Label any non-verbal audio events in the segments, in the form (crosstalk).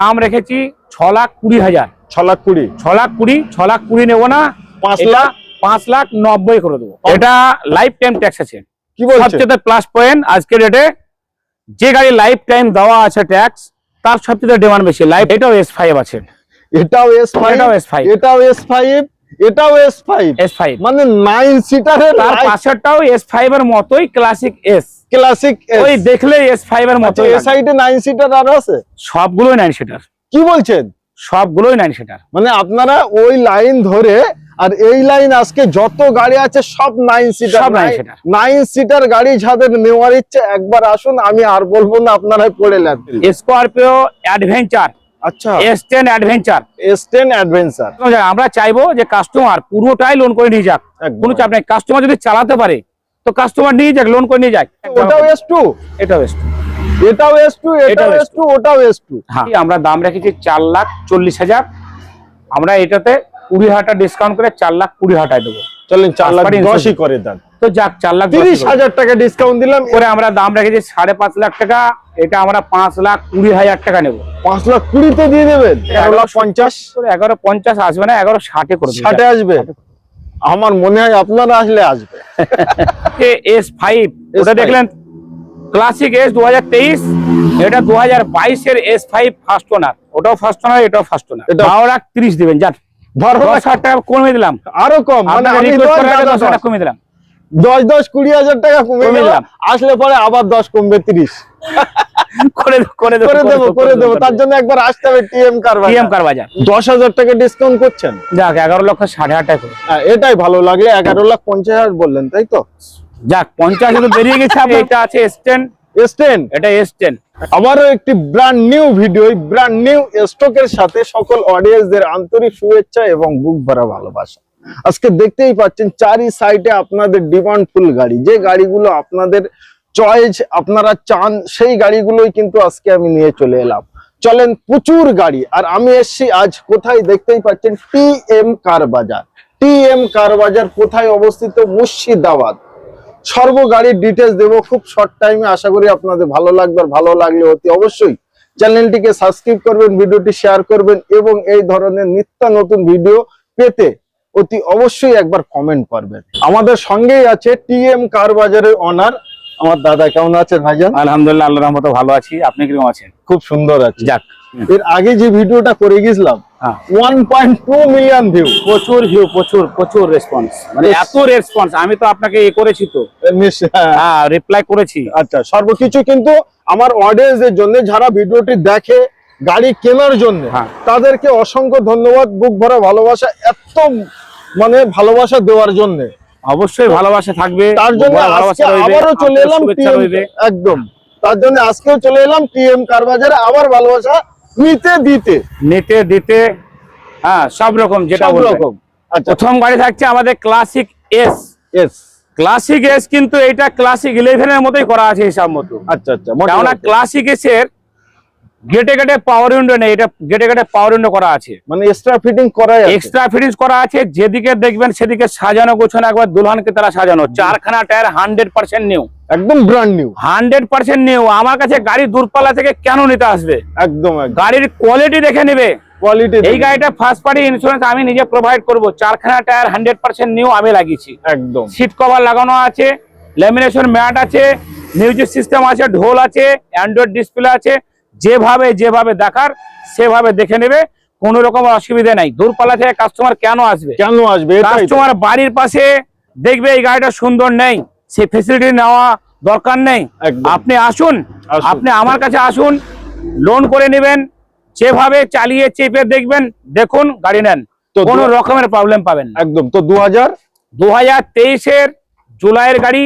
দাম রেখেছি ছ লাখ কুড়ি হাজার। ছ লাখ কুড়ি। ছ লাখ কুড়ি ছ লাখ কুড়ি নেব না পাঁচ লাখ? পাঁচ লাখ নব্বই করে দেবো। এটা লাইফ টাইম ট্যাক্স আছে। কি বলছে? সবচেয়ে প্লাস পয়েন্ট আজকের ডেটে যে গাড়ি লাইফ টাইম দেওয়া আছে ট্যাক্স তার সবচেয়ে ডিমান্ড বেশি। লাইফ এটাও এস ফাইভ আছে। এটাও এস ফাইভ এটাও S5 এটাও এস ফাইভ এটাও এস ফাইভ এস ফাইভ মানে নাইন সিটারের তার পাশেরটাও এস ফাইভ এর মতোই ক্লাসিক এস ক্লাসিক ওই দেখলে এস ফাইভ এর আচ্ছা মতোই এ সাইডে নাইন সিটার আরও আছে? সবগুলোই নাইন সিটার কি বলছেন? সবগুলোই নাইন সিটার মানে আপনারা ওই লাইন ধরে আর এই লাইন আজকে যত গাড়ি আছে সব নাইন সিটার সব nine seater। নাইন সিটার গাড়ি যাদের নেওয়ার ইচ্ছে একবার আসুন আমি আর বলব না আপনারাই পড়ে লাগবে স্করপিও অ্যাডভেঞ্চার আচ্ছা। এস টেন অ্যাডভেন্চার অ্যাডভেঞ্চার আমরা চাইব যে কাস্টমার পুরোটাই লোন করে নিয়ে যাক। কোনো চাপ নেই। কাস্টমার যদি চালাতে পারে তো কাস্টমার নিয়ে যাক লোন করে নিয়ে যাক। ওটাও এটাও এস টু এটাও এটাও ওটাও হ্যাঁ। আমরা দাম রেখেছি চার লাখ চল্লিশ হাজার। আমরা এটাতে কুড়ি হাজার টাকা ডিসকাউন্ট করে চার লাখ কুড়ি হাজার দেবো। চলেন চার লাখ Transparent দশই করে দেন। তো যাক চার লাখ দশ তিরিশ করে। হাজার টাকা ডিসকাউন্ট দিলাম। করে আমরা দাম রেখেছি সাড়ে পাঁচ লাখ টাকা। এটা আমরা পাঁচ লাখ কুড়ি হাজার টাকা নেব। পাঁচ লাখ কুড়িতে দিয়ে দেবেন? এগারো পঞ্চাশ? এগারো পঞ্চাশ আসবে না এগারো ষাটে করে ষাটে আসবে? আমার মনে হয় আপনারা আসলে আসবে। (laughs) এস ফাইভ ওটা দেখলেন? ক্লাসিক এস দু হাজার তেইশ এটা দু হাজার বাইশের এস ফাইভ ফার্স্ট ওনার। ওটাও ফার্স্ট ওনার এটাও ফার্স্ট ওনার। বারো লাখ তিরিশ দিবেন যান। বারো হাজার টাকা কমে দিলাম। আরও কম মানে কমে দিলাম। দশ দশ কুড়ি হাজার টাকা কমে কমে গেল দিলাম। আসলে পরে আবার দশ কমবে তিরিশ। করে দেবো করে দেবো করে দেবো। তার জন্য একবার আসতে হবে টিএম টিএম কার বাজার। দশ হাজার টাকা ডিসকাউন্ট করছেন? যাক এগারো লক্ষ সাড়ে টাকা। করে। হ্যাঁ, এটাই ভালো লাগলে এগারো লাখ পঞ্চাশ হাজার বললেন তাই তো? যাক পঞ্চাশ বেরিয়ে গেছে (laughs) এটা আছে এটা আবারও একটি brand new video brand new স্টকের সাথে সকল অডিয়েন্সদের আন্তরিক শুভেচ্ছা এবং বুক ভরা ভালোবাসা। আজকে দেখতেই পাচ্ছেন, চারি সাইডে আপনাদের ডিমান্ড ফুল গাড়ি। যে গাড়িগুলো আপনাদের চয়েস আপনারা চান, সেই গাড়িগুলোই কিন্তু আজকে আমি নিয়ে চলে এলাম। চলেন প্রচুর গাড়ি, আর আমি এসছি আজ কোথায় দেখতেই পাচ্ছেন, টি এম কার বাজার। টি এম কার বাজার কোথায় অবস্থিত? মুর্শিদাবাদ। সর্ব গাড়ির ডিটেলস দেবো, খুব শর্ট টাইমে আশা করি আপনাদের ভালো লাগবে, আর ভালো লাগলে অতি অবশ্যই চ্যানেলটিকে সাবস্ক্রাইব করবেন ভিডিওটি শেয়ার করবেন, এবং এই ধরনের নিত্য নতুন ভিডিও পেতে অতি অবশ্যই একবার কমেন্ট করবেন। আমাদের সঙ্গেই আছে টিএম কার বাজারের অনার আমার দাদা কেমন আছেন ভাইজান? আলহামদুলিল্লাহ আল্লাহ রহমতে ভালো আছি। আপনি কীরকম আছেন? খুব সুন্দর আছে। যাক। এর আগে যে ভিডিওটা করে গেছিলাম হ্যাঁ। One point two million view প্রচুর ভিউ প্রচুর প্রচুর রেসপন্স মানে এত রেসপন্স আমি তো আপনাকে এ করেছি তো। হ্যাঁ। রিপ্লাই করেছি। আচ্ছা সর্বকিছু কিন্তু আমার অডিয়েন্সদের জন্য যারা ভিডিওটি দেখে গাড়ি কেনার জন্য হ্যাঁ। তাদেরকে অসংখ্য ধন্যবাদ। বুক ভরা ভালোবাসা এত মানে ভালোবাসা দেওয়ার জন্য। অবশ্যই ভালোবাসা থাকবে তার জন্য আবারও চলে এলাম একদম। তার জন্য আজকেও চলে এলাম টিএম কারবাজারে আবার ভালোবাসা নিতে দিতে। নিতে দিতে হ্যাঁ সব রকম যেটা। রকম। আচ্ছা। প্রথম গাড়ি থাকছে আমাদের classic S S classic S কিন্তু এটা ক্লাসিক ইলেভেন এর মতোই করা আছে হিসাব মতো। আচ্ছা আচ্ছা কেননা ক্লাসিক এস এর গেটে গেটে পাওয়ার উইন্ডো নেই এটা গেটে গেটে পাওয়ার উইন্ডো করা আছে। মানে এক্সট্রা ফিটিং আছে। এক্সট্রা ফিটিংস করা আছে যেদিকে দেখবেন সেদিকে সাজানো গোছানো একবার দুলহানকে তারা সাজানো। চারখানা টায়ার হান্ড্রেড পার্সেন্ট নিউ একদম brand new hundred percent new আমার কাছে গাড়ি দূরপাল্লা থেকে কেন নিতে আসবে? একদম একদম। গাড়ির কোয়ালিটি দেখে নেবে। কোয়ালিটি এই গাড়িটা ফার্স্ট পার্টি ইন্স্যুরেন্স আমি নিজে প্রোভাইড করব। চারখানা টায়ার হান্ড্রেড পার্সেন্ট নিউ আমি লাগিয়েছি। একদম। সিট কভার লাগানো আছে ল্যামিনেশন ম্যাট আছে মিউজিক সিস্টেম আছে ঢোল আছে অ্যান্ড্রয়েড ডিসপ্লে আছে যেভাবে যেভাবে দেখার সেভাবে দেখে নেবে কোনো রকম অসুবিধা নাই। দূরপাল্লা থেকে কাস্টমার কেন আসবে? কেন আসবে? কাস্টমার বাড়ির পাশে দেখবে এই গাড়িটা সুন্দর নেই সেই ফেসিলিটি নেওয়া দরকার নেই। আপনি আসুন। আপনি আমার কাছে আসুন লোন করে নেবেন যেভাবে চালিয়ে চেপে দেখবেন দেখুন গাড়ি নেন। কোনো রকমের প্রবলেম পাবেন একদম। তো দু হাজার দু হাজার তেইশের জুলাইয়ের গাড়ি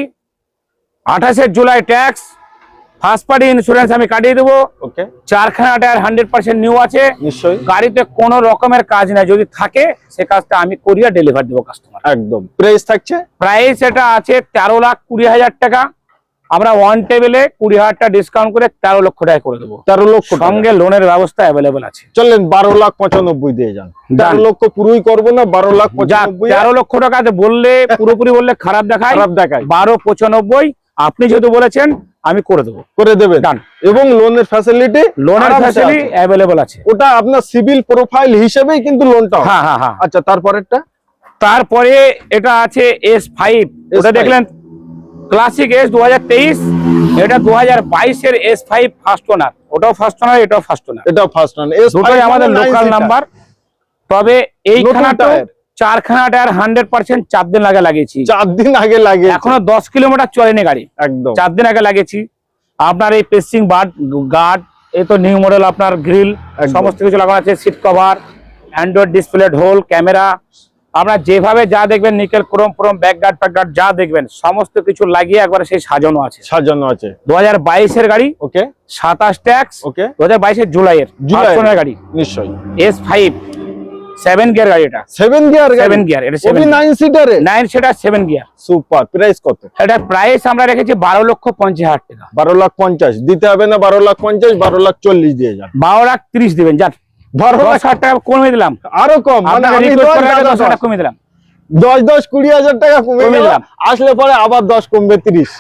আঠাশের July tax first party insurance আমি কাটিয়ে দেবো। চারখানা টায়ার হান্ড্রেড পার্সেন্ট নিউ আছে। নিশ্চয়ই। গাড়িতে কোনো রকমের কাজ নাই। যদি থাকে সে কাজটা আমি করিয়া ডেলিভার দেবো কাস্টমার একদম। প্রাইস থাকছে? প্রাইস এটা আছে তেরো লাখ কুড়ি হাজার টাকা। আমরা ওয়ান টেবিলে কুড়ি হাজার টাকা ডিসকাউন্ট করে তেরো লক্ষ টাকা করে দেবো। তেরো লক্ষ সঙ্গে লোনের ব্যবস্থা অ্যাভেলেবেল আছে। চলেন বারো লাখ পঁচানব্বই দিয়ে যান। তেরো লক্ষ পুরোই করব না বারো লাখ পঁচানব্বই তেরো লক্ষ টাকাতে বললে পুরোপুরি বললে খারাপ দেখায়। খারাপ দেখায়। বারো পঁচানব্বই। আপনি যেহেতু বলেছেন আমি করে দেবো। করে দেবেন। Done. এবং লোনের ফ্যাসিলিটি লোনের ফ্যাসিলিটি অ্যাভেলেবল আছে। ওটা আপনার সিভিল প্রোফাইল হিসেবেই কিন্তু লোনটা হ্যাঁ হ্যাঁ হ্যাঁ। আচ্ছা তারপরেরটা? তারপরে এটা আছে এস ফাইভ ওটা দেখলেন ক্লাসিক এস দু হাজার তেইশ এটা দু হাজার বাইশের এস ফাইভ ফার্স্ট ওনার ওটাও ফার্স্ট ওনার এটাও ফার্স্ট ওনার এটাও ফার্স্ট ওনার আমাদের লোকাল নাম্বার তবে টায়ার। চারখানা টায়ার হান্ড্রেড পার্সেন্ট চার দিন আগে লাগিয়েছি। চার দিন আগে লাগে এখনও দশ কিলোমিটার চলেনি গাড়ি। একদম। চার দিন আগে লাগিয়েছি। আপনার এই পেসিং বার্ড গার্ড এই তো নিউ মডেল আপনার গ্রিল সমস্ত কিছু লাগানো আছে সিট কভার অ্যান্ড্রয়েড ডিসপ্লে ঢোল ক্যামেরা আপনার যেভাবে যা দেখবেন নিকেল ক্রোম ফ্রোম ব্যাক গার্ড ফ্যাক গার্ড যা দেখবেন সমস্ত কিছু লাগিয়ে একবারে সেই সাজানো আছে। সাজানো আছে। দু হাজার বাইশের গাড়ি ওকে। সাতাশ ট্যাক্স ওকে। দু হাজার বাইশের জুলাইয়ের জুলাই। জুলাই গাড়ি। নিশ্চয়ই। এস ফাইভ সেভেন গিয়ার গাড়ি এটা। সেভেন গিয়ার সেভেন গিয়ার এটা সেভেন নাইন সিটারে নাইন সেটা সেভেন গিয়ার সুপার প্রাইস কত? এটার প্রাইস আমরা রেখেছি বারো লক্ষ পঞ্চাশ হাজার টাকা। বারো লাখ পঞ্চাশ। দিতে হবে না বারো লাখ পঞ্চাশ বারো লাখ চল্লিশ দিয়ে যান। বারো লাখ তিরিশ দিবেন যান। বারো লাখ হাজার টাকা কমে দিলাম। আরও কম মানে আমি দশ। টাকা কমে দিলাম। দশ দশ কুড়ি হাজার টাকা কমে দিলাম। আসলে পরে আবার দশ কমবে তিরিশ।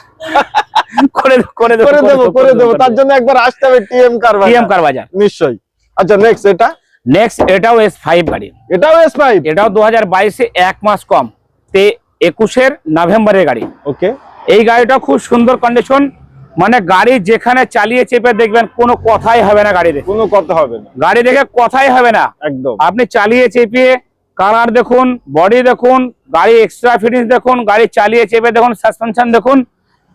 করে (laughs) করে দেবো করে দেবো করে দেবো। তার জন্য একবার আসতে হবে টিএম কার টিএম কার বাজার। নিশ্চয়ই। আচ্ছা নেক্সট এটা? নেক্সট এটাও এস ফাইভ গাড়ি। এটাও এস ফাইভ এটাও দু হাজার বাইশে এক মাস কম। তে একুশের নভেম্বরের গাড়ি। ওকে এই গাড়িটা খুব সুন্দর কন্ডিশন মানে গাড়ি যেখানে চালিয়ে চেপে দেখবেন কোনো কথাই হবে না গাড়ি দেখে কোনো কথা হবে না। গাড়ি দেখে কথাই হবে না। একদম। আপনি চালিয়ে চেপিয়ে কালার দেখুন বডি দেখুন গাড়ি এক্সট্রা ফিটিংস দেখুন গাড়ি চালিয়ে চেপে দেখুন সাসপেনশন দেখুন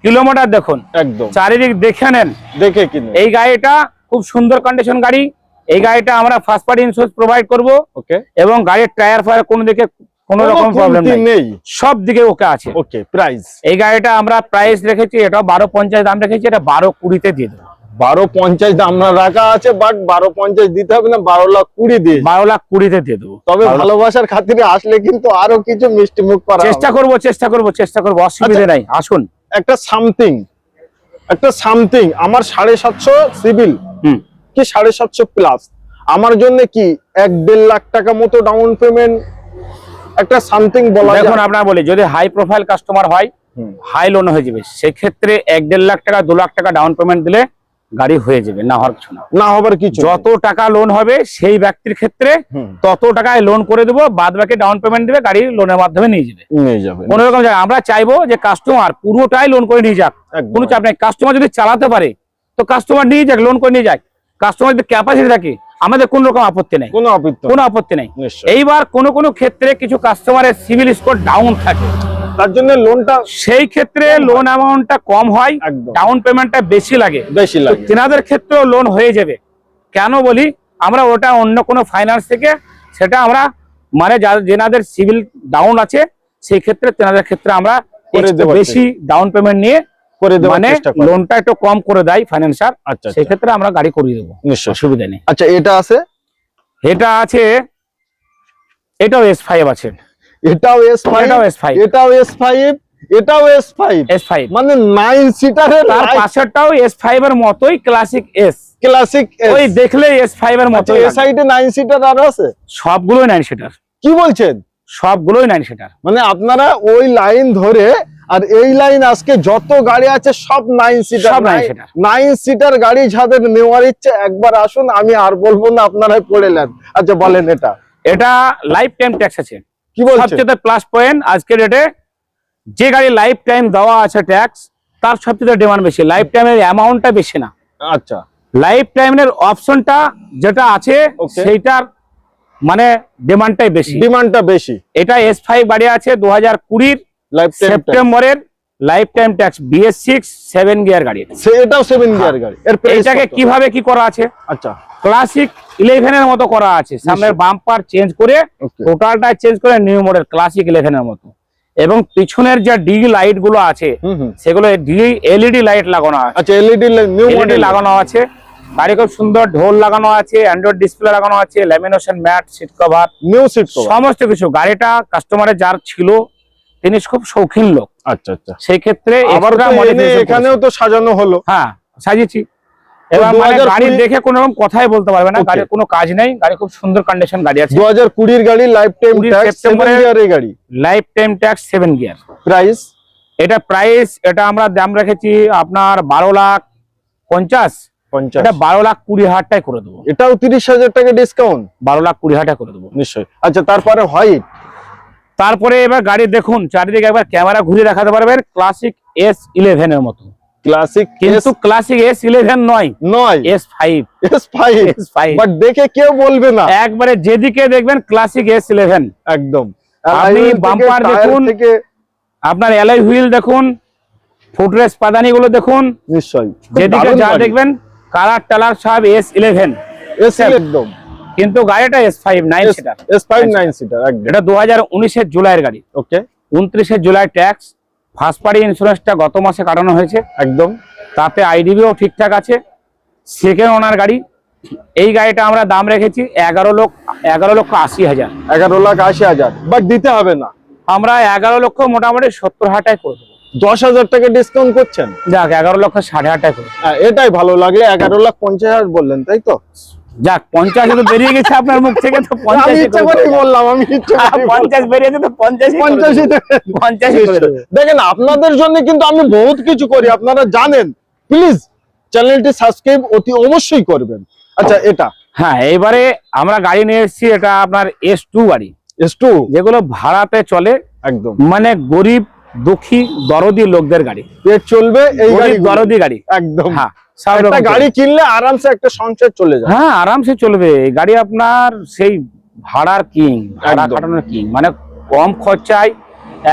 কিলোমিটার দেখুন। একদম। চারিদিক দেখে নেন। দেখে কিনে এই গাড়িটা খুব সুন্দর কন্ডিশন গাড়ি। এই গাড়িটা আমরা ফার্স্ট পার্টি ইন্স্যুরেন্স প্রোভাইড করব। ওকে এবং গাড়ির টায়ার ফায়ার কোনো দিকে কোনো রকম প্রবলেম নেই। সব দিকে ওকে আছে। ওকে প্রাইস এই গাড়িটা আমরা প্রাইস রেখেছি এটা বারো পঞ্চাশ দাম রেখেছি এটা বারো কুড়িতে দিয়ে দেবো। বারো পঞ্চাশ দাম রাখা আছে বাট বারো পঞ্চাশ দিতে হবে না বারো লাখ কুড়ি দিয়ে। বারো লাখ কুড়িতে দিয়ে দেবো। তবে ভালোবাসার খাতিরে আসলে কিন্তু আরও কিছু মিষ্টি মুখ করা চেষ্টা করব চেষ্টা করব চেষ্টা করব অসুবিধা আচ্ছা। নাই। আসুন। একটা সামথিং একটা সামথিং আমার সাড়ে সাতশো সিভিল কি সাড়ে সাতশো প্লাস আমার জন্য কি এক দেড় লাখ টাকা মতো ডাউন পেমেন্ট একটা সামথিং বলা যায়। আপনার বলি যদি হাই প্রোফাইল কাস্টমার হয় হাই লোন হয়ে যাবে। সেক্ষেত্রে এক দেড় লাখ টাকা দু লাখ টাকা ডাউন পেমেন্ট দিলে গাড়ি হয়ে যাবে না হওয়ার কিছু না। না হবার কিছু যত টাকা লোন হবে সেই ব্যক্তির ক্ষেত্রে তত টাকায় লোন করে দেবো বাদ বাকি ডাউন পেমেন্ট দিবে গাড়ি লোনের মাধ্যমে নিয়ে যাবে। নিয়ে যাবে। কোনো রকম আমরা চাইব যে কাস্টমার পুরোটাই লোন করে নিয়ে যাক। কোনো চাপ নেই। কাস্টমার যদি চালাতে পারে তো কাস্টমার নিয়ে যাক লোন করে নিয়ে যাক। কাস্টমার যদি ক্যাপাসিটি থাকে আমাদের কোনো রকম আপত্তি নেই। কোনো অপিত্য কোনো আপত্তি নেই। এইবার কোনো কোনো ক্ষেত্রে কিছু কাস্টমারের সিভিল স্কোর ডাউন থাকে। তার জন্য লোনটা সেই ক্ষেত্রে লোন অ্যামাউন্টটা কম হয় ডাউন পেমেন্টটা বেশি লাগে। বেশি লাগে। তেনাদের ক্ষেত্রেও লোন হয়ে যাবে। কেন বলি? আমরা ওটা অন্য কোনো ফাইন্যান্স থেকে সেটা আমরা মানে যেনাদের সিভিল ডাউন আছে সেই ক্ষেত্রে তেনাদের ক্ষেত্রে আমরা বেশি ডাউন পেমেন্ট নিয়ে করে মানে লোনটা একটু কম করে দেয় ফাইন্যান্সার আচ্ছা সেই আচ্ছা। ক্ষেত্রে আমরা গাড়ি করিয়ে দেবো নিশ্চয় অসুবিধা নেই। আচ্ছা এটা আছে? এটা আছে এটাও এস ফাইভ আছে। এটাও এস ফাইভ এটাও এস ফাইভ এটাও এস ফাইভ এটাও এস ফাইভ এস ফাইভ মানে নাইন সিটারের তার পাশেরটাও এস ফাইভ এর মতোই ক্লাসিক এস ক্লাসিক ওই দেখলে এস ফাইভ এর আচ্ছা মতোই এ লাগে। সাইডে নাইন সিটার আরও আছে? সবগুলোই নাইন সিটার কি বলছেন? সবগুলোই নাইন সিটার মানে আপনারা ওই লাইন ধরে আর এই লাইন আজকে যত গাড়ি আছে সব নাইন সিটার নাইন সিটার গাড়ি যাদের নেওয়ার ইচ্ছে একবার আসুন আমি আর বলব না আপনারাই পড়ে নেন। আচ্ছা বলেন এটা। এটা লাইফ টাইম ট্যাক্স আছে। কি বলছেন সবচেয়ে প্লাস পয়েন্ট আজকের ডেটে যে গাড়ি লাইফ টাইম দেওয়া আছে ট্যাক্স তার সবচেয়ে ডিমান্ড বেশি। লাইফ টাইমের অ্যামাউন্টটা বেশি না। আচ্ছা। লাইফ টাইমের অপশনটা যেটা আছে সেইটার মানে ডিমান্ডটাই বেশি। ডিমান্ডটা বেশি। এটা এস ফাইভ গাড়ি আছে দু হাজার কুড়ির। সেপ্টেম্বরের lifetime tax BS six seven gear গাড়ি। এটাও সেভেন গিয়ার গাড়ি। এর প্রাইস এইটাকে কীভাবে কি করা আছে? আচ্ছা। ক্লাসিক ইলেভেনের মতো করা আছে। সামনের বাম্পার চেঞ্জ করে টোটালটা চেঞ্জ করে নিউ মডেল ক্লাসিক ইলেভেনের মতো। এবং পিছনের যে ডি লাইটগুলো আছে সেগুলো ডি এলইডি লাইট লাগানো আছে। আচ্ছা এলইডি নিউ এলইডি মডেল লাগানো আছে। গাড়ি খুব সুন্দর ঢোল লাগানো আছে অ্যান্ড্রয়েড ডিসপ্লে লাগানো আছে lamination mat seat cover new seat সমস্ত কিছু। গাড়িটা কাস্টমারের যার ছিল তিনি খুব শৌখিন লোক। আচ্ছা আচ্ছা। সেই ক্ষেত্রে এখানেও তো সাজানো হলো। হ্যাঁ সাজিয়েছি। এবার মানে গাড়ি দেখে কোনো রকম কথাই বলতে পারবে না। গাড়ির কোনো কাজ নেই। গাড়ি খুব সুন্দর কন্ডিশন গাড়ি আছে। গাড়ি লাইফ টাইম ট্যাক্স সেভেন গিয়ারের গাড়ি। Life time tax gear price এটা প্রাইস এটা আমরা দাম রেখেছি আপনার বারো লাখ পঞ্চাশ। পঞ্চাশ। এটা বারো লাখ কুড়ি হাজার টাকায় করে দেবো। এটাও তিরিশ হাজার টাকা ডিসকাউন্ট বারো লাখ কুড়ি হাজার টাকা করে দেবো। নিশ্চয়ই। আচ্ছা তারপরে হোয়াইট তারপরে এবার গাড়ি দেখুন চারিদিকে একবার ক্যামেরা ঘুরিয়ে দেখাতে পারবেন ক্লাসিক এস ইলেভেন এর মতো। ক্লাসিক কিন্তু ক্লাসিক এস ইলেভেন নয় নয়। S five S five S five but দেখে কেউ বলবে না। একবারে যেদিকে দেখবেন ক্লাসিক এস ইলেভেন একদম। আপনি দেখুন। আপনার এলআই হুইল দেখুন ফুটরেস পাদানি গুলো দেখুন নিশ্চয়ই। যেদিকে যা দেখবেন কালার টালার সব এস ইলেভেন এস একদম। কিন্তু গাড়িটা S five nine seater S five nine seater এটা দু হাজার উনিশের জুলাইয়ের গাড়ি। ওকে। উনত্রিশে জুলাই ট্যাক্স ফার্স্ট পার্টি ইন্স্যুরেন্সটা গত মাসে কাটানো হয়েছে। একদম। তাতে আইডিবিও ঠিকঠাক আছে। সেকেন্ড ওনার গাড়ি এই গাড়িটা আমরা দাম রেখেছি এগারো লক্ষ এগারো লক্ষ আশি হাজার। এগারো লাখ আশি হাজার। বাট দিতে হবে না। আমরা এগারো লক্ষ মোটামুটি সত্তর হাজার করে দেবো। দশ হাজার টাকা ডিসকাউন্ট করছেন? যাক এগারো লক্ষ ষাট হাজার টাকা এটাই ভালো লাগলে এগারো লাখ পঞ্চাশ হাজার বললেন তাই তো? যাক পঞ্চাশে তো বেরিয়ে গেছে আপনার মুখ থেকে তো করে বললাম আমি হ্যাঁ। পঞ্চাশ বেরিয়েছে তো পঞ্চাশ পঞ্চাশই। দেখেন আপনাদের জন্য কিন্তু আমি বহুত কিছু করি আপনারা জানেন। প্লিজ চ্যানেলটি সাবস্ক্রাইব অতি অবশ্যই করবেন। আচ্ছা এটা। হ্যাঁ এবারে আমরা গাড়ি নিয়ে এসেছি এটা আপনার এস টু গাড়ি। এস টু যেগুলো ভাড়াতে চলে। একদম। মানে গরিব দুঃখী দরদি লোকদের গাড়ি। চলবে এই গাড়ি দরদি গাড়ি। একদম। হ্যাঁ একটা গাড়ি কিনলে আরামসে একটা সংসার চলে যায়। হ্যাঁ আরামসে চলবে। গাড়ি আপনার সেই ভাড়ার কিং ভাড়া। কিং। মানে কম খরচায়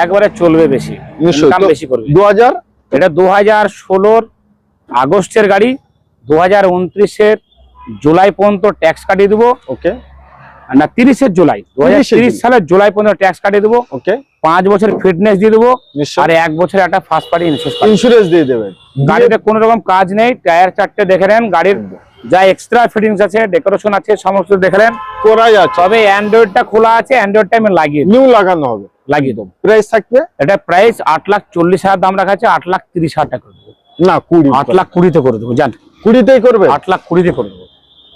একবারে চলবে বেশি বেশি করবে। দু হাজার এটা দু হাজার ষোলোর আগস্টের গাড়ি দু হাজার উনত্রিশের জুলাই পর্যন্ত ট্যাক্স কাটিয়ে দেবো। ওকে না তিরিশের জুলাই দু হাজার 30 তিরিশ সালের জুলাই পর্যন্ত ট্যাক্স কাটিয়ে দেবো। ওকে পাঁচ বছর ফিটনেস দিয়ে দেবো আর এক বছর একটা ফার্স্ট পার্টি ইন্স্যুরেন্স ইন্স্যুরেন্স দিয়ে দেবেন। গাড়িতে কোনো রকম কাজ নেই টায়ার চারটে দেখে নেন গাড়ির যা এক্সট্রা ফিটিংস আছে ডেকোরেশন আছে সমস্ত দেখে নেন। করাই আছে। তবে অ্যান্ড্রয়েডটা খোলা আছে অ্যান্ড্রয়েডটা আমি লাগিয়ে নিউ লাগানো হবে। লাগিয়ে দেবো। প্রাইস থাকবে? এটা প্রাইস আট লাখ চল্লিশ হাজার দাম রাখা আছে আট লাখ তিরিশ হাজার টাকা করে দেবো। না কুড়ি আট লাখ কুড়িতে করে দেবো জান। কুড়িতেই করবে? আট লাখ কুড়িতে করে দেবো।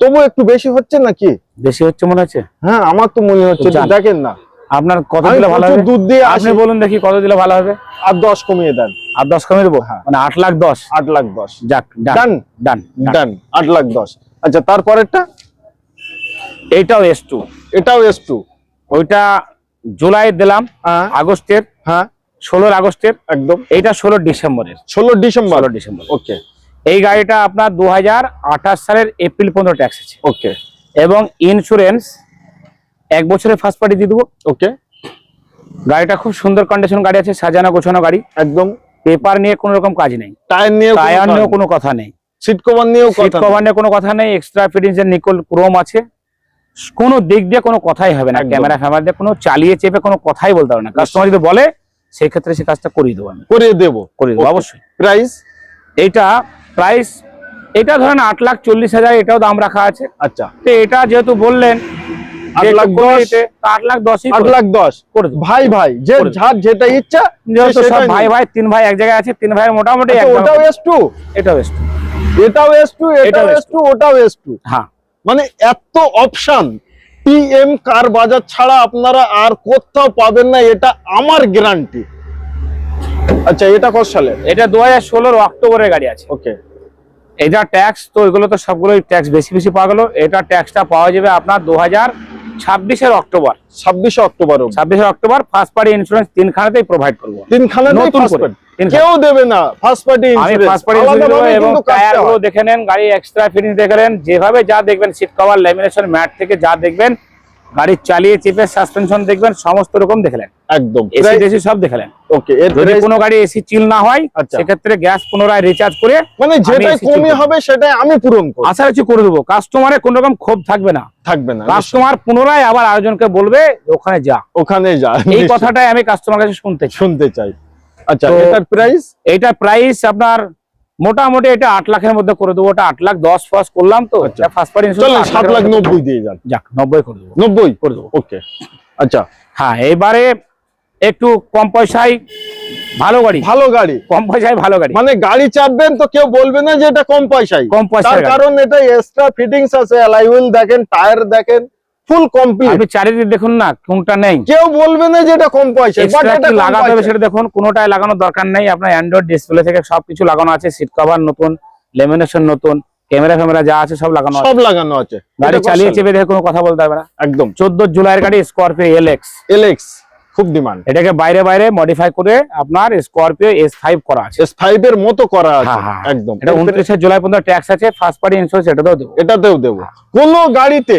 তবু একটু বেশি হচ্ছে নাকি? বেশি হচ্ছে মনে হচ্ছে? হ্যাঁ আমার তো মনে হচ্ছে দেখেন না। আপনার কত দিলে ভালো হবে? দুধ দিয়ে আপনি বলুন দেখি কত দিলে ভালো হবে। আর দশ কমিয়ে দেন। আর দশ কমিয়ে দেবো? হ্যাঁ। মানে আট লাখ দশ? আট লাখ দশ। যাক ডান। ডান? ডান ডান। আট লাখ দশ। আচ্ছা তারপরেরটা? এটাও এস টু এটাও এস টু ওইটা জুলাই দিলাম হ্যাঁ। আগস্টের। হ্যাঁ। ষোলোর আগস্টের। একদম। এইটা ষোলো ডিসেম্বরের। ষোলো ডিসেম্বর। ষোলো ডিসেম্বর। ওকে। এই গাড়িটা আপনার দু হাজার আঠাশ সালের এপ্রিল পর্যন্ত ট্যাক্স আছে। ওকে। এবং ইন্স্যুরেন্স এক বছরের ফার্স্ট পার্টি দিয়ে দেবো। ওকে গাড়িটা খুব সুন্দর কন্ডিশন গাড়ি আছে সাজানো গোছানো গাড়ি। একদম। পেপার নিয়ে কোনো রকম কাজ নেই। টায়ার নিয়ে টায়ার নিয়েও কোনো কথা নেই। সিট কভার নিয়েও সিট কভার নিয়ে কোনো কথা নেই এক্সট্রা ফিটিংস এর নিকল ক্রোম আছে। কোনো দিক দিয়ে কোনো কথাই হবে না। ক্যামেরা ফ্যামেরা দিয়ে কোনো চালিয়ে চেপে কোনো কথাই বলতে হবে না। কাস্টমার যদি বলে সেই ক্ষেত্রে সে কাজটা করিয়ে দেবো আমি। করিয়ে দেবো। করিয়ে দেবো অবশ্যই। প্রাইস এইটা প্রাইস এটা ধরেন আট লাখ চল্লিশ হাজার এটাও দাম রাখা আছে। আচ্ছা। তো এটা যেহেতু বললেন আট লাখ দশ। আট লাখ দশই আট লাখ দশ। ভাই ভাই যে করে যেটা ইচ্ছা যেহেতু সে সব সেটাই ভাই ভাই তিন ভাই এক জায়গায় আছে তিন ভাইয়ের মোটামুটি আচ্ছা, ওটাও এস টু? এটাও এস টু। এটাও এটাও এস টু ওটাও এস টু। হ্যাঁ। মানে এত অপশন টিএম কার বাজার ছাড়া আপনারা আর কোথাও পাবেন না এটা আমার গ্যারান্টি। আচ্ছা এটা কত সালে? এটা দু হাজার ষোলোর অক্টোবরের গাড়ি আছে। ওকে। এটা ট্যাক্স তো এগুলো তো সবগুলোই ট্যাক্স বেশি বেশি পাওয়া গেল। এটা ট্যাক্সটা পাওয়া যাবে আপনার দু হাজার ছাব্বিশের অক্টোবর। ছাব্বিশে অক্টোবর ছাব্বিশে অক্টোবর ফার্স্ট পার্টি ইন্স্যুরেন্স তিনখানাতেই প্রোভাইড করব। তিনখানা নতুন কেউ দেবে না ফার্স্ট পার্টি আমি ফার্স্ট পার্টি এবং টায়ারগুলো দেখে নেন গাড়ি এক্সট্রা ফিটিং দেখে নেন যেভাবে যা দেখবেন সিট কভার ল্যামিনেশন ম্যাট থেকে যা দেখবেন গাড়ি চালিয়ে চেপে সাসপেনশন দেখবেন সমস্ত রকম দেখলেন। একদম। এসি টেসি সব দেখলেন। ওকে এর যদি কোনো গাড়ি এসি চিল না হয় আচ্ছা। সেক্ষেত্রে গ্যাস পুনরায় রিচার্জ করে মানে AC কমে হবে সেটাই আমি পূরণ করব। আশা রাখছি করে দেবো। কাস্টমারের কোনো রকম ক্ষোভ থাকবে না। থাকবে না কাস্টমার পুনরায় আবার আয়োজনকে বলবে ওখানে যা। ওখানে যা এই কথাটাই আমি কাস্টমার কাছে শুনতে শুনতে চাই। আচ্ছা এটার প্রাইস এটা প্রাইস আপনার মোটামুটি এটা আট লাখের মধ্যে করে দেবো। ওটা আট লাখ দশ ফাস করলাম তো। আচ্ছা। ফার্স্ট পার্টি চলেন সাত লাখ নব্বই দিয়ে যান। যাক নব্বই করে দেবো। নব্বই? করে দেবো। ওকে। আচ্ছা। হ্যাঁ এবারে একটু কম পয়সায় ভালো গাড়ি। ভালো গাড়ি। কম পয়সায় ভালো গাড়ি। মানে গাড়ি চাপবেন তো কেউ বলবে না যে এটা কম পয়সায়। কম পয়সার কারণ এটা এক্সট্রা ফিটিংস আছে অ্যালাই হুইল দেখেন টায়ার দেখেন। ফুল কমপ্লিট আপনি চারিদিকে দেখুন না কোনটা নেই। কেউ বলবে না যে এটা কম পয়সা বাট এটা লাগাতে হবে সেটা দেখুন কোনোটাই লাগানোর দরকার নেই। আপনার অ্যান্ড্রয়েড ডিসপ্লে থেকে সবকিছু লাগানো আছে সিট কভার নতুন লেমিনেশন নতুন ক্যামেরা ফ্যামেরা যা আছে সব লাগানো সব লাগানো আছে। গাড়ি চালিয়ে চেপে দেখে কোনো কথা বলতে হবে না? একদম। চোদ্দ জুলাইয়ের গাড়ি স্করপিও এলএক্স এলএক্স খুব ডিমান্ড এটাকে বাইরে বাইরে মডিফাই করে আপনার স্করপিও এস ফাইভ করা আছে। এস ফাইভ এর মতো করা আছে হ্যাঁ, হ্যাঁ। একদম। এটা উনত্রিশে জুলাই পর্যন্ত ট্যাক্স আছে ফার্স্ট পার্টি ইন্স্যুরেন্স এটাতেও দেবো। এটাতেও দেবো। কোন গাড়িতে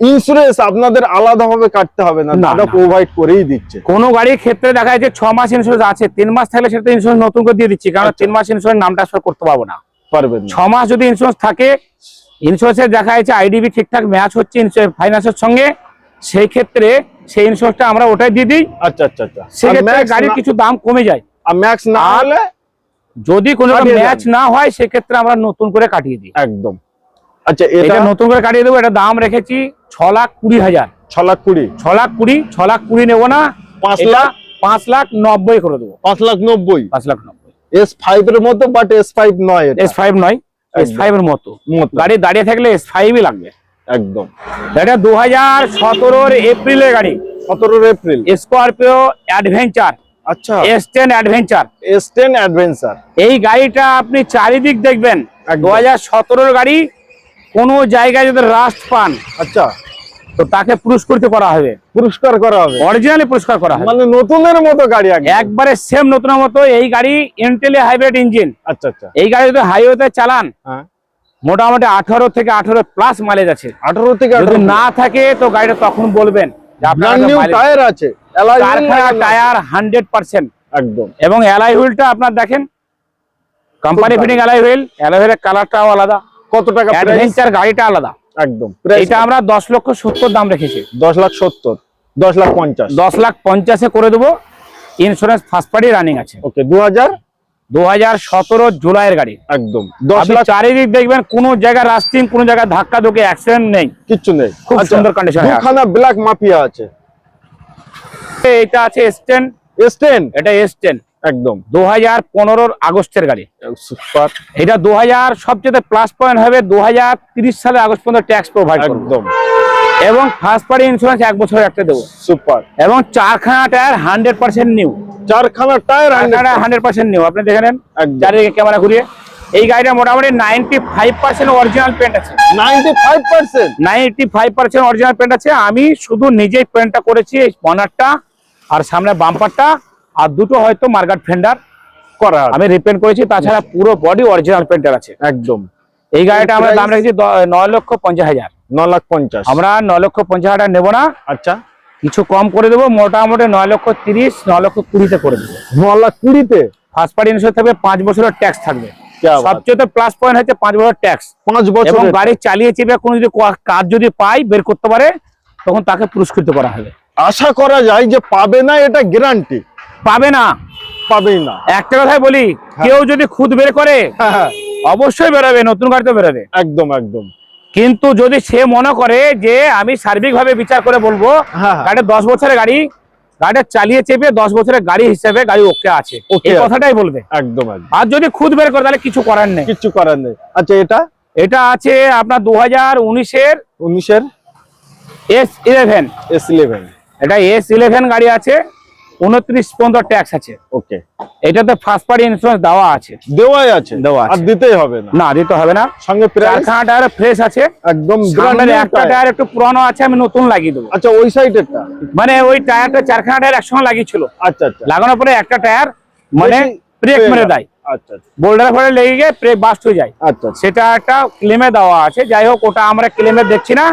ইন্স্যুরেন্স আপনাদের আলাদাভাবে কাটতে হবে না দাদা প্রোভাইড করেই দিচ্ছে। কোনো গাড়ির ক্ষেত্রে দেখা যাচ্ছে ছ মাস ইন্স্যুরেন্স আছে তিন মাস থাকলে সেটা ইন্স্যুরেন্স নতুন করে দিয়ে দিচ্ছি কারণ আচ্ছা। তিন মাস ইন্স্যুরেন্স নাম ট্রান্সফার করতে পারব না। পারবেন ছ মাস যদি ইন্স্যুরেন্স থাকে ইন্স্যুরেন্সের দেখা যাচ্ছে আইডিবি ঠিকঠাক ম্যাচ হচ্ছে ফাইন্যান্সের সঙ্গে সেই ক্ষেত্রে সেই ইন্স্যুরেন্সটা আমরা ওটাই দিয়ে দিই। আচ্ছা আচ্ছা আচ্ছা। সেক্ষেত্রে গাড়ির কিছু দাম কমে যায়। আর ম্যাক্স না হলে যদি কোনো ম্যাচ না হয় সেক্ষেত্রে আমরা নতুন করে কাটিয়ে দিই। একদম। আচ্ছা এটা নতুন করে কাটিয়ে দেবো এটা দাম রেখেছি ছ লাখ কুড়ি হাজার। ছ লাখ কুড়ি ছ লাখ কুড়ি ছ লাখ কুড়ি নেব না পাঁচ লাখ পাঁচ লাখ নব্বই করে দেবো। পাঁচ লাখ নব্বই। পাঁচ লাখ নব্বই। এস ফাইভ এর মতো বাট এস ফাইভ নয় এস ফাইভ নয় এস। ফাইভ এর মতো। গাড়ি দাঁড়িয়ে থাকলে এস ফাইভই লাগবে। একদম। এটা দু হাজার সতেরোর এপ্রিলের গাড়ি। সতেরো এপ্রিল। স্করপিও অ্যাডভেঞ্চার আচ্ছা। S ten adventure S ten adventure এই গাড়িটা আপনি চারিদিক দেখবেন। দু হাজার সতেরোর গাড়ি কোনো জায়গায় যদি রাস্ট পান আচ্ছা। তো তাকে পুরস্কৃত করা হবে। পুরস্কার করা হবে। অরিজিনালি পুরস্কার করা হবে। মানে নতুনের মতো গাড়ি। একবারে সেম নতুনের মতো এই গাড়ি ইন্টেলি হাইব্রিড ইঞ্জিন আচ্ছা আচ্ছা। এই গাড়ি যদি হাইওয়েতে চালান হ্যাঁ। মোটামুটি আঠারো থেকে আঠারো প্লাস মাইলেজ আছে। আঠারো থেকে যদি না থাকে তো গাড়িটা তখন বলবেন টায়ার আছে। টায়ার হান্ড্রেড পার্সেন্ট একদম। এবং অ্যালাই হুইলটা আপনার দেখেন company. Fitting alloy wheel alloy হুইলের কালারটাও আলাদা। কত টাকা অ্যাডভেঞ্চার গাড়িটা আলাদা। একদম। এটা আমরা দশ লক্ষ সত্তর দাম রেখেছি। দশ লাখ সত্তর দশ লাখ পঞ্চাশ। দশ লাখ পঞ্চাশে করে দেবো। ইন্স্যুরেন্স ফার্স্ট পার্টি রানিং আছে। ওকে দু হাজার? দু হাজার সতেরো জুলাইয়ের গাড়ি। একদম। দশ লাখ চারিদিক দেখবেন কোন জায়গায় রাস্টিং কোন জায়গায় ধাক্কা ধুকে অ্যাক্সিডেন্ট নেই। কিচ্ছু নেই। খুব আচ্ছা, সুন্দর কন্ডিশন আছে। দুখানা ব্ল্যাক মাফিয়া আছে। এটা আছে এস টেন এস টেন এটা এস টেন একদম। দু হাজার পনেরোর আগস্টের গাড়ি। সুপার। এটা দু হাজার সবচেয়ে প্লাস পয়েন্ট হবে দু হাজার তিরিশ সালে আগস্ট পর্যন্ত ট্যাক্স প্রোভাইড একদম। এবং ফার্স্ট পার্টি ইন্স্যুরেন্স এক বছর একটা দেবো। সুপার। এবং চারখানা টায়ার হান্ড্রেড পার্সেন্ট নিউ চারখানা টায়ার হান্ড্রেড পার্সেন্ট নিউ আপনি দেখে নেন চারিদিকে ক্যামেরা ঘুরিয়ে। এই গাড়িটা মোটামুটি ninety five percent original paint আছে। Ninety five percent ninety five percent original paint আছে। আমি শুধু নিজেই পেন্টটা করেছি এই বনারটা আর সামনে বাম্পারটা আর দুটো হয়তো মার্গার ফেন্ডার করা আমি রিপেন্ট করেছি তাছাড়া পুরো বডি অরিজিনাল পেন্টার আছে। একদম। এই গাড়িটা আমরা দাম রেখেছি নয় লক্ষ পঞ্চাশ হাজার। ন লাখ পঞ্চাশ। আমরা ন লক্ষ পঞ্চাশ হাজার নেব না। আচ্ছা। কিছু কম করে দেবো মোটামুটি নয় লক্ষ তিরিশ ন লক্ষ কুড়িতে করে দেবো। ন লাখ কুড়িতে? ফার্স্ট পার্টি ইন্স্যুরেন্স থাকবে পাঁচ বছরের ট্যাক্স থাকবে। সবচেয়ে প্লাস পয়েন্ট হচ্ছে পাঁচ বছর ট্যাক্স পাঁচ বছর এবং গাড়ি চালিয়ে চেপে কোনো যদি কাজ যদি পাই বের করতে পারে তখন তাকে পুরস্কৃত করা হবে। আশা করা যায় যে পাবে না এটা গ্যারান্টি পাবে না। পাবেই না। একটা কথাই বলি কেউ যদি খুদ বের করে হ্যাঁ, হ্যাঁ, অবশ্যই বেরোবে নতুন গাড়ি তো বেরোবে। একদম একদম। কিন্তু যদি সে মনে করে যে আমি সার্বিক ভাবে বিচার করে বলব হ্যাঁ। গাড়ি দশ বছরের গাড়ি গাড়িটা চালিয়ে চেপে দশ বছরের গাড়ি হিসেবে গাড়ি ওকে আছে। এই কথাটাই বলবে। একদম আর যদি খুদ বের করে তাহলে কিছু করার নেই। কিছু করার নেই। আচ্ছা এটা? এটা আছে আপনার দু হাজার উনিশের উনিশের? S eleven. S eleven. এটা এস ইলেভেন গাড়ি আছে। উনত্রিশ পর্যন্ত ট্যাক্স আছে। ওকে এটাতে ফার্স্ট পার্টি ইন্স্যুরেন্স দেওয়া আছে। দেওয়াই আছে। দেওয়া আর দিতেই হবে না। না দিতে হবে না। সঙ্গে চারখানা টায়ার ফ্রেশ আছে। একদম একটা টায়ার একটু পুরানো আছে আমি নতুন লাগিয়ে দেবো। আচ্ছা ওই সাইডেরটা মানে ওই টায়ারটা চারখানা টায়ার একসঙ্গে লাগিয়েছিল। আচ্ছা আচ্ছা। লাগানোর পরে একটা টায়ার মানে ব্রেক মেরে দেয়। আচ্ছা আচ্ছা, বোল্ডার ফলে লেগে গিয়ে ব্রেক বাস্ট হয়ে যায়। আচ্ছা আচ্ছা। সেটা একটা ক্লেমে দেওয়া আছে। যাই হোক ওটা আমরা ক্লেমে দেখছি না।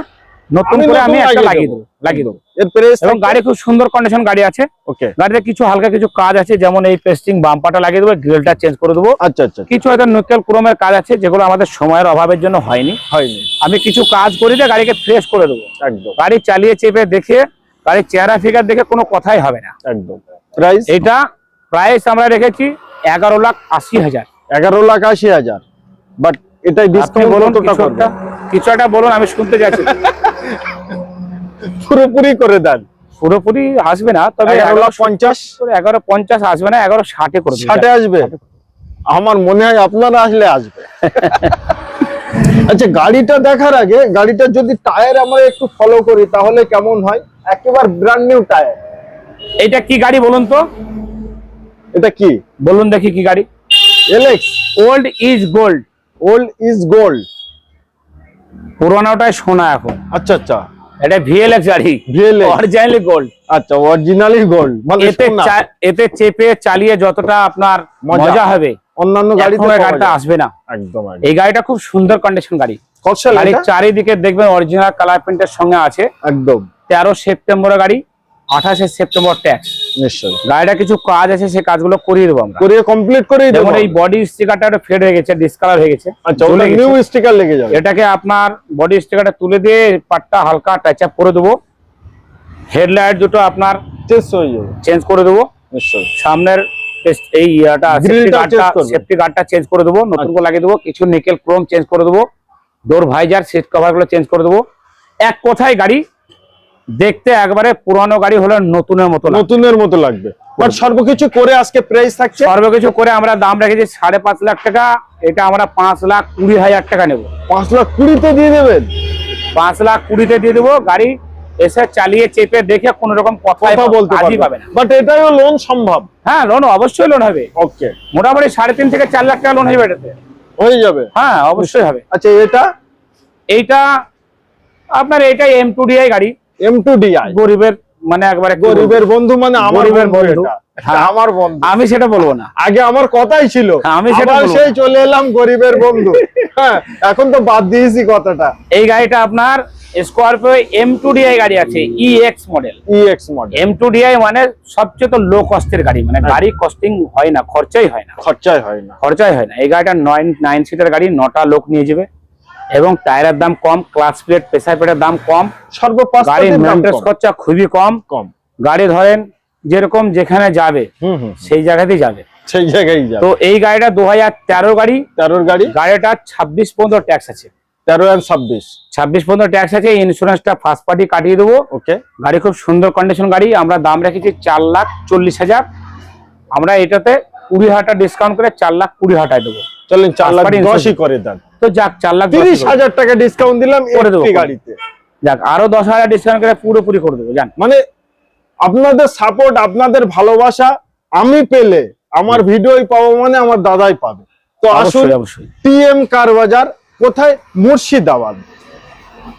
নতুন করে আমি একটা লাগিয়ে দেবো। লাগিয়ে দেবো। এর প্রাইস এবং গাড়ি খুব সুন্দর কন্ডিশন গাড়ি আছে। ওকে গাড়িতে কিছু হালকা কিছু কাজ আছে যেমন এই পেস্টিং বাম্পারটা লাগিয়ে দেবো গ্রিলটা চেঞ্জ করে দেবো। আচ্ছা আচ্ছা কিছু হয়তো নিকেল ক্রোমের কাজ আছে যেগুলো আমাদের সময়ের অভাবের জন্য হয়নি। হয়নি। আমি কিছু কাজ করে দিয়ে গাড়িকে ফ্রেশ করে দেবো। একদম। গাড়ি চালিয়ে চেপে দেখে গাড়ির চেহারা ফিগার দেখে কোনো কথাই হবে না। একদম। প্রাইস এটা প্রাইস আমরা রেখেছি এগারো লাখ আশি হাজার। এগারো লাখ আশি হাজার। বাট এটাই ডিসকাউন্ট বলুন একটা কিছু একটা বলুন আমি শুনতে যাচ্ছি পুরোপুরি করে দেন। পুরোপুরি আসবে না তবে এগারো পঞ্চাশ? এগারো পঞ্চাশ আসবে না এগারো ষাটে করে ষাটে আসবে? আমার মনে হয় আপনারা আসলে আসবে। আচ্ছা গাড়িটা দেখার আগে গাড়িটা যদি টায়ার আমরা একটু ফলো করি তাহলে কেমন হয়? একেবারে ব্র্যান্ড নিউ টায়ার। এটা কি গাড়ি বলুন তো? এটা কি? বলুন দেখি কি গাড়ি। LX old is gold old is gold পুরোনোটাই সোনা এখন। আচ্ছা আচ্ছা। এটা ভিএলএক্স গাড়ি। অরিজিনালি গোল্ড আচ্ছা অরিজিনালি গোল্ড মানে এতে এতে চেপে চালিয়ে যতটা আপনার মজা। হবে অন্যান্য এখন গাড়িটা আসবে না। একদম এই গাড়িটা খুব সুন্দর কন্ডিশন গাড়ি। গাড়ির চারিদিকে দেখবেন অরিজিনাল কালার প্রিন্টের সঙ্গে আছে। একদম। তেরো সেপ্টেম্বরের গাড়ি। আঠাশে সেপ্টেম্বর ট্যাক্স নিশ্চয়ই। গাড়িটা কিছু কাজ আছে সেই কাজগুলো করিয়ে দেবো আমরা। করিয়ে কমপ্লিট করেই দেবো। যেমন এই বডি স্টিকারটা একটা ফেড হয়ে গেছে ডিসকালার হয়ে গেছে। আচ্ছা। নিউ স্টিকার লেগে যাবে। এটাকে আপনার বডি স্টিকারটা তুলে দিয়ে পাটটা হালকা টাচ আপ করে দেবো। হেডলাইট দুটো আপনার চেঞ্জ হয়ে যাবে। চেঞ্জ করে দেবো। নিশ্চয়ই। সামনের এই ইয়াটা সেফটি গার্ডটা চেঞ্জ করে দেবো। নতুন করে লাগিয়ে দেবো। কিছু নিকেল ক্রোম চেঞ্জ করে দেবো। ডোর ভাইজার সিট কভারগুলো চেঞ্জ করে দেবো। এক কথায় গাড়ি দেখতে একবারে পুরানো গাড়ি হলে নতুনের মতো নতুনের মতো লাগবে। বাট সর্বকিছু করে আজকে প্রাইস থাকছে? সর্বকিছু করে আমরা দাম রেখেছি সাড়ে পাঁচ লাখ টাকা এটা আমরা পাঁচ লাখ কুড়ি হাজার টাকা নেব। পাঁচ লাখ কুড়িতে দিয়ে দেবেন? পাঁচ লাখ কুড়িতে দিয়ে দেবো গাড়ি এসে চালিয়ে চেপে দেখে কোনো রকম কথা বলতে বাট এটাও লোন সম্ভব? হ্যাঁ লোন অবশ্যই লোন হবে। ওকে মোটামুটি সাড়ে তিন থেকে চার লাখ টাকা লোন হবে এটাতে। হয়ে যাবে? হ্যাঁ অবশ্যই হবে। আচ্ছা এটা? এইটা আপনার এইটা এম টু ডিআই গাড়ি। এম টু ডিআই গরিবের মানে একবারে গরিবের বন্ধু মানে আমার বন্ধু। হ্যাঁ। আমার বন্ধু। আমি সেটা বলব না। আগে আমার কথাই ছিল। আমি সেটা সেই চলে এলাম গরিবের বন্ধু। হ্যাঁ এখন তো বাদ দিয়েছি কথাটা। এই গাড়িটা আপনার স্করপিও এম টু ডিআই গাড়ি আছে E X model model M two DI মানে সবচেয়ে তো লো কস্টের গাড়ি মানে গাড়ি কস্টিং হয় না খরচাই হয় না। খরচাই হয় না। খরচাই হয় না। এই গাড়িটা নয় নাইন সিটার গাড়ি নটা লোক নিয়ে যাবে। এবং টায়ারের দাম কম ক্লাস প্লেট প্রেসার প্লেটের দাম কম। গাড়ির মেনটেন্স খরচা খুবই কম। কম। গাড়ি ধরেন যেরকম যেখানে যাবে সেই জায়গাতেই যাবে। সেই জায়গায় যাবে। তো এই গাড়িটা দু হাজার তেরো গাড়ি তেরোর গাড়ি? গাড়িটা ছাব্বিশ পর্যন্ত ট্যাক্স আছে। তেরো আর ছাব্বিশ। ছাব্বিশ পর্যন্ত ট্যাক্স আছে ইন্স্যুরেন্সটা ফার্স্ট পার্টি কাটিয়ে দেবো। ওকে। গাড়ি খুব সুন্দর কন্ডিশন গাড়ি আমরা দাম রেখেছি চার লাখ চল্লিশ হাজার। আমরা এটাতে কুড়ি হাজার ডিসকাউন্ট করে চার লাখ কুড়ি হাজার দেবো। চলেন চার লাখ দশই করে দেন। তো যাক চার লাখ তিরিশ হাজার টাকা ডিসকাউন্ট দিলাম করে দেবো, গাড়িতে। যাক আরও দশ হাজার ডিসকাউন্ট করে পুরোপুরি করে দেবো জান মানে আপনাদের সাপোর্ট আপনাদের ভালোবাসা আমি পেলে আমার ভিডিওই পাবো মানে আমার দাদাই পাবে। তো আসুন টিএম কার বাজার কোথায়? মুর্শিদাবাদ।